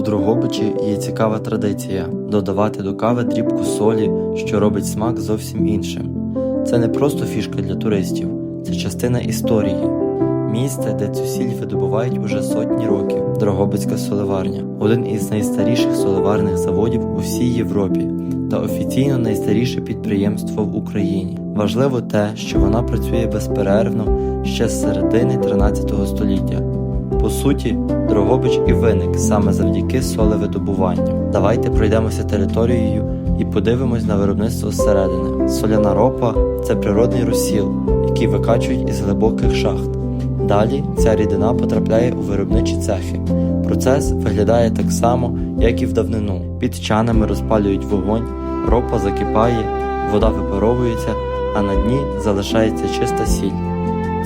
У Дрогобичі є цікава традиція додавати до кави дрібку солі, що робить смак зовсім іншим. Це не просто фішка для туристів, це частина історії. Місце, де цю сіль видобувають уже сотні років. Дрогобицька соливарня один із найстаріших соливарних заводів у всій Європі та офіційно найстаріше підприємство в Україні. Важливо те, що вона працює безперервно ще з середини 13 століття. По суті, Дрогобич і виник саме завдяки солевидобуванню. Давайте пройдемося територією і подивимось на виробництво зсередини. Соляна ропа це природний розсіл, який викачують із глибоких шахт. Далі ця рідина потрапляє у виробничі цехи. Процес виглядає так само, як і в давнину. Під чанами розпалюють вогонь, ропа закипає, вода випаровується, а на дні залишається чиста сіль.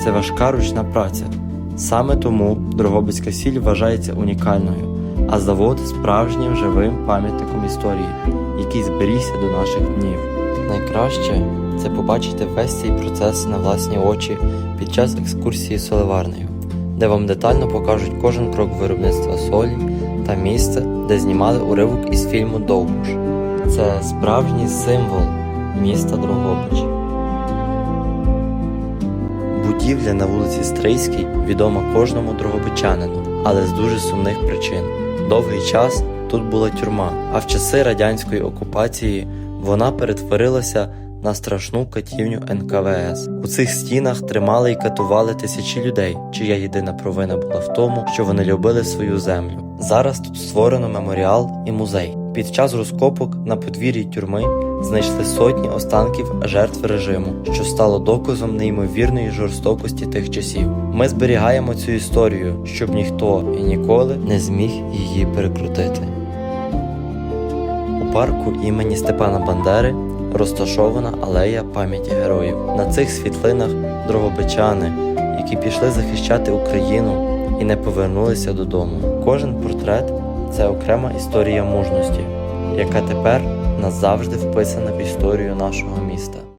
Це важка ручна праця. Саме тому Дрогобицька сіль вважається унікальною, а завод справжнім живим пам'ятником історії, який зберігся до наших днів. Найкраще це побачити весь цей процес на власні очі під час екскурсії соливарнею, де вам детально покажуть кожен крок виробництва солі та місце, де знімали уривок із фільму Довбуш. Це справжній символ міста Дрогобич. Будівля на вулиці Стрийській відома кожному дрогобичанину, але з дуже сумних причин. Довгий час тут була тюрма, а в часи радянської окупації вона перетворилася на страшну катівню НКВС. У цих стінах тримали і катували тисячі людей, чия єдина провина була в тому, що вони любили свою землю. Зараз тут створено меморіал і музей. Під час розкопок на подвір'ї тюрми знайшли сотні останків жертв режиму, що стало доказом неймовірної жорстокості тих часів. Ми зберігаємо цю історію, щоб ніхто і ніколи не зміг її перекрутити. У парку імені Степана Бандери розташована алея пам'яті героїв. На цих світлинах дрогобичани, які пішли захищати Україну і не повернулися додому. Кожен портрет це окрема історія мужності, яка тепер назавжди вписана в історію нашого міста.